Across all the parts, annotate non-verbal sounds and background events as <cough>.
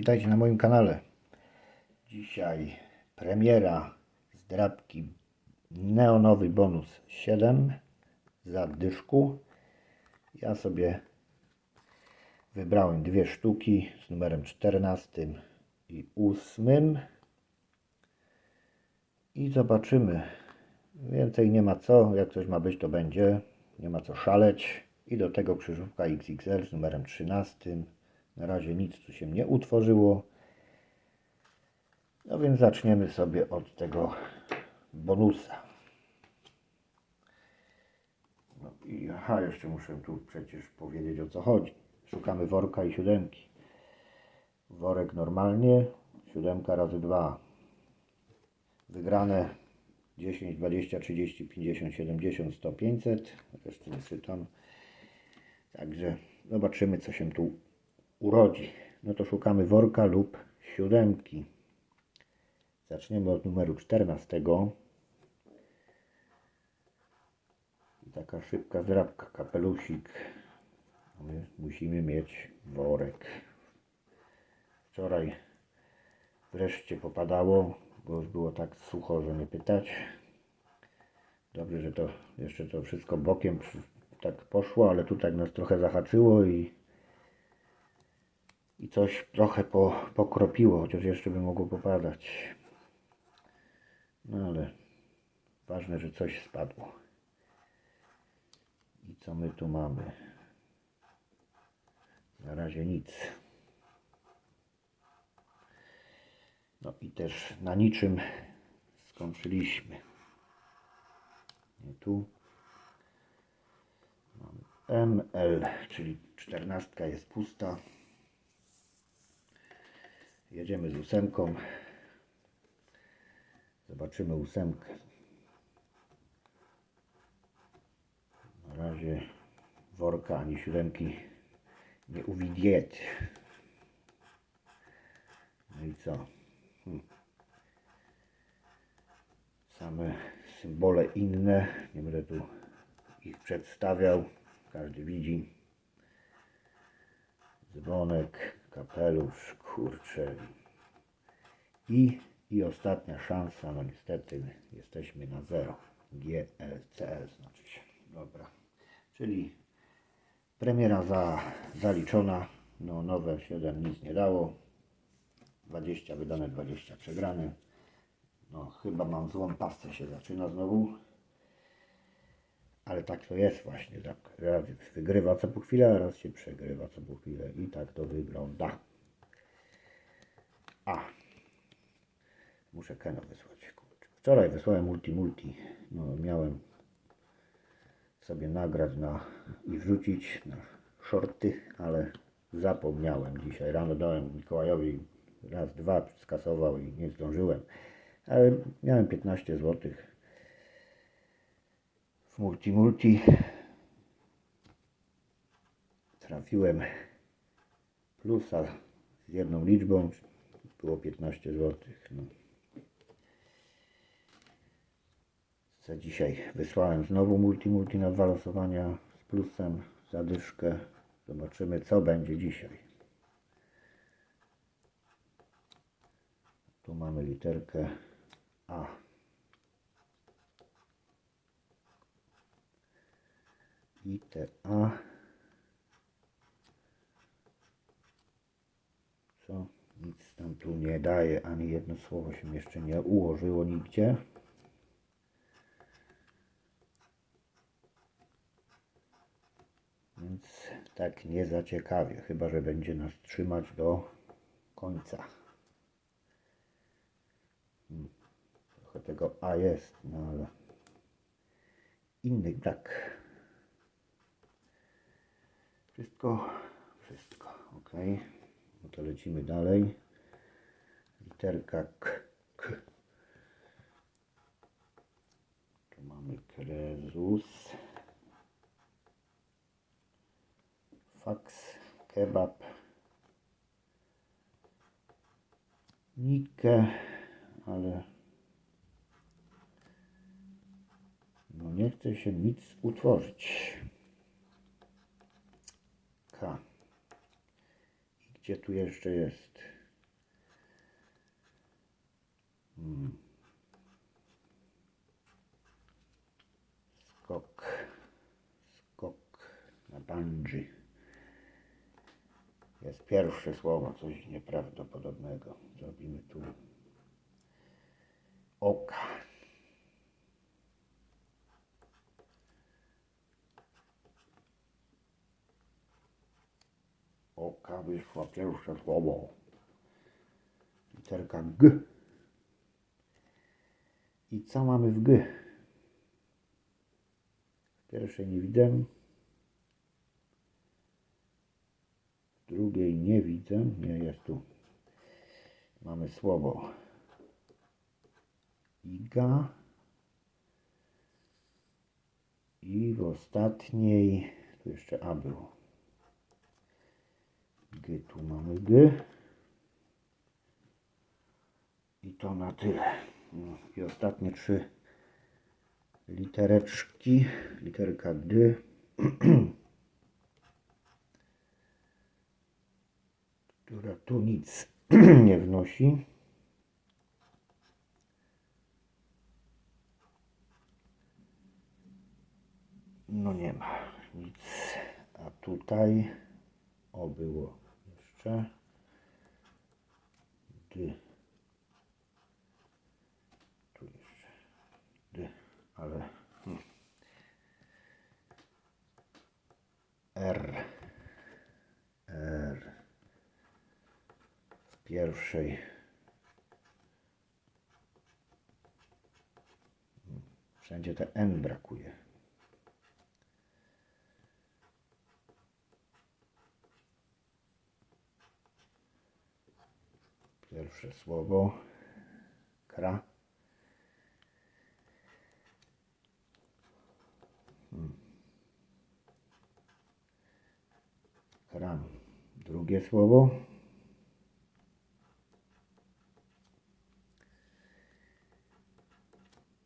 Witajcie na moim kanale. Dzisiaj premiera zdrabki neonowy bonus 7 za dyszku. Ja sobie wybrałem dwie sztuki z numerem 14 i 8 i zobaczymy. Więcej nie ma co, jak coś ma być to będzie. Nie ma co szaleć. I do tego krzyżówka XXL z numerem 13. Na razie nic tu się nie utworzyło. No więc zaczniemy sobie od tego bonusa. No i aha, jeszcze muszę tu przecież powiedzieć o co chodzi. Szukamy worka i siódemki. Worek normalnie, siódemka razy dwa. Wygrane 10, 20, 30, 50, 70, 100, 500. Reszty nie czytam. Także zobaczymy co się tu urodzi. No to szukamy worka lub siódemki. Zaczniemy od numeru 14. I taka szybka zdrabka, kapelusik. My musimy mieć worek. Wczoraj wreszcie popadało, bo już było tak sucho, że nie pytać. Dobrze, że to jeszcze to wszystko bokiem tak poszło, ale tu tak nas trochę zahaczyło i i coś trochę po, pokropiło, chociaż jeszcze by mogło popadać. No ale ważne, że coś spadło. I co my tu mamy? Na razie nic. No i też na niczym skończyliśmy. Nie tu. ML, czyli czternastka jest pusta. Jedziemy z ósemką. Zobaczymy ósemkę. Na razie worka ani siódemki nie uwidzieć. No i co? Hm. Same symbole inne. Nie będę tu ich przedstawiał. Każdy widzi. Dzwonek, kapelusz, kurczę. I, I ostatnia szansa, no niestety jesteśmy na zero. GLCL znaczy się. Dobra. Czyli premiera za, zaliczona. No nowe 7 nic nie dało. 20 wydane, 20 przegrane. No chyba mam złą pasę się zaczyna znowu. Ale tak to jest właśnie. Tak. Raz wygrywa co po chwilę, raz się przegrywa co po chwilę. I tak to wygląda. Muszę Keno wysłać. Kurczę. Wczoraj wysłałem multi multi. No, miałem sobie nagrać na, i wrzucić na shorty, ale zapomniałem. Dzisiaj rano dałem Mikołajowi raz, dwa skasował i nie zdążyłem. Ale miałem 15 złotych w multi multi trafiłem plusa z jedną liczbą było 15 zł no. Za dzisiaj wysłałem znowu multi multi na dwa losowania z plusem zadyszkę zobaczymy co będzie dzisiaj tu mamy literkę A i te A. Co? Nic tam tu nie daje, ani jedno słowo się jeszcze nie ułożyło nigdzie. Więc tak nie zaciekawie, chyba że będzie nas trzymać do końca. Hmm. Trochę tego A jest, no ale inny tak. Wszystko, wszystko, ok. No to lecimy dalej. Literka K. K. Tu mamy krezus. Faks, kebab. Nikę, ale no nie chce się nic utworzyć. K. Gdzie tu jeszcze jest? Hmm. Skok. Skok na bungee. Jest pierwsze słowo, coś nieprawdopodobnego. Zrobimy tu oka. Oka wyszła pierwsze słowo. Literka G. I co mamy w G? W pierwszej nie widzę. W drugiej nie widzę. Nie jest tu. Mamy słowo Iga. I w ostatniej, tu jeszcze A było. G tu mamy G. I to na tyle. No, I ostatnie trzy litereczki. Literka D. <clears throat> która tu nic <clears throat> nie wnosi. No nie ma nic. A tutaj o było jeszcze. D. Tu jeszcze D, ale hmm. R. R. Pierwszej. Wszędzie te N brakuje. Pierwsze słowo. Kra. Hmm. Kram. Drugie słowo.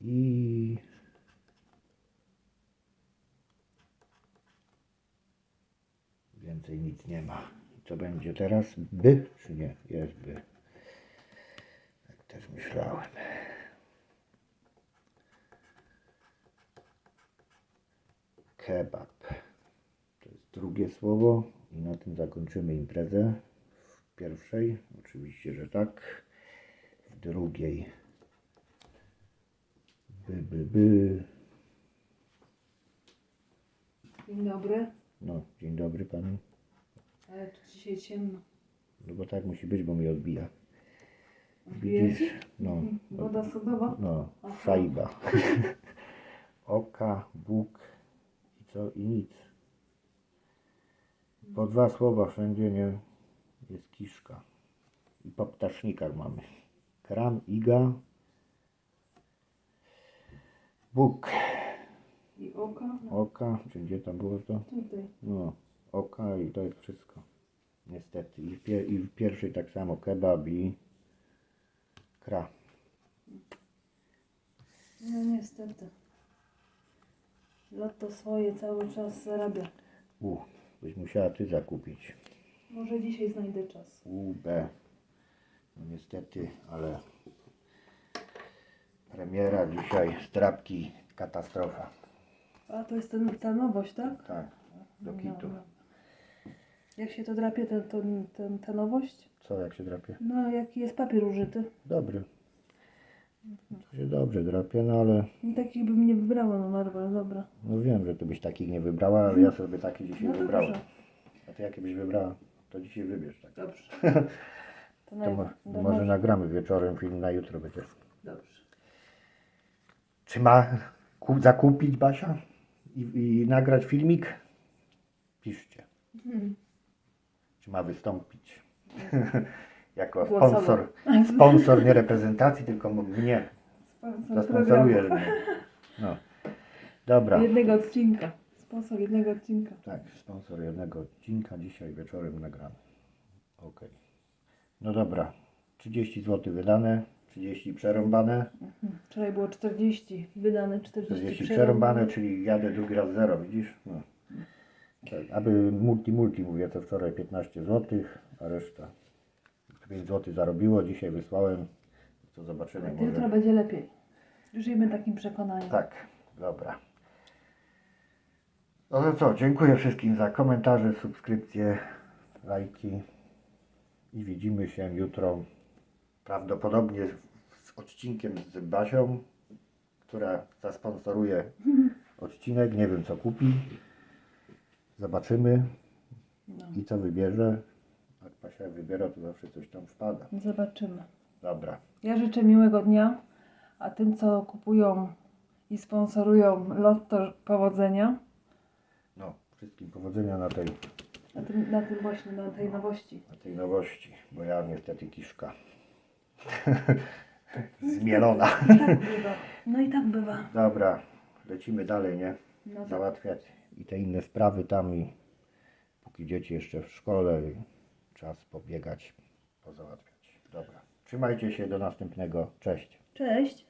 I więcej nic nie ma. Co będzie teraz? By czy nie? Jest by. Tak też myślałem. Kebab. To jest drugie słowo i na tym zakończymy imprezę. W pierwszej, oczywiście, że tak. W drugiej. By, by, by. Dzień dobry. No, dzień dobry panu. Ale tu dzisiaj ciemno. No bo tak musi być, bo mi odbija. Widzisz? Widzisz? No. Woda sodowa? No, Aha. szajba. <laughs> Oka, Bóg i co? I nic. Po dwa słowa wszędzie nie jest kiszka. I po ptasznikach mamy. Kram, Iga, Bóg, I oka? Oka, czy gdzie tam było to? tutaj. No, Oka i to jest wszystko. Niestety. I w, i w pierwszej tak samo kebab i kra. No niestety. Lotto swoje cały czas zarabia. U, byś musiała ty zakupić. Może dzisiaj znajdę czas. UB. No niestety, ale premiera dzisiaj strapki katastrofa. A to jest ten, ta nowość, tak? Tak, do kitu. No, no. Jak się to drapie, ten, ten, ten, ta nowość? Co jak się drapie? No, jaki jest papier użyty. Dobry. To się dobrze drapie, no ale I takich bym nie wybrała, no Marvel, dobra. no wiem, że ty byś takich nie wybrała, ale ja sobie taki dzisiaj No wybrałem. A ty jakie byś wybrała? To dzisiaj wybierz tak. Dobrze. <laughs> To, To to może nagramy wieczorem film na jutro będzie. Dobrze. Czy ma ku- zakupić Basia i, i nagrać filmik? Piszcie. Mhm. Czy ma wystąpić? <laughs> jako sponsor. Sponsor nie reprezentacji, tylko mnie. Sponsor Zasponsorujesz mnie. No. Dobra. Jednego odcinka. Sponsor jednego odcinka. Tak, sponsor jednego odcinka dzisiaj wieczorem nagramy. Ok. No dobra. 30 zł wydane, 30 przerąbane, Wczoraj było 40, wydane 40, 40 przerąbane, czyli jadę drugi raz zero, widzisz? No. Tak, aby multi multi mówię co wczoraj 15 zł, a reszta 5 zł zarobiło, dzisiaj wysłałem. To zobaczymy A jutro może. będzie lepiej. Żyjmy takim przekonaniem. Tak, dobra. No to co, dziękuję wszystkim za komentarze, subskrypcje, lajki i widzimy się jutro prawdopodobnie z odcinkiem z Basią, która zasponsoruje <laughs> odcinek, nie wiem co kupi. Zobaczymy No. i co wybierze. Jak Basia wybiera, to zawsze coś tam wpada. Zobaczymy. Dobra, Ja życzę miłego dnia, a tym, co kupują i sponsorują lotto powodzenia. no wszystkim powodzenia na tej Na tym, na tym właśnie, na tej nowości. na tej nowości, bo ja niestety kiszka <laughs> zmielona. Tak bywa. No i tak bywa. Dobra, lecimy dalej, nie? No tak. Załatwiać i te inne sprawy tam i póki dzieci jeszcze w szkole, czas pobiegać, pozałatwiać. Dobra, trzymajcie się, do następnego, cześć. Cześć.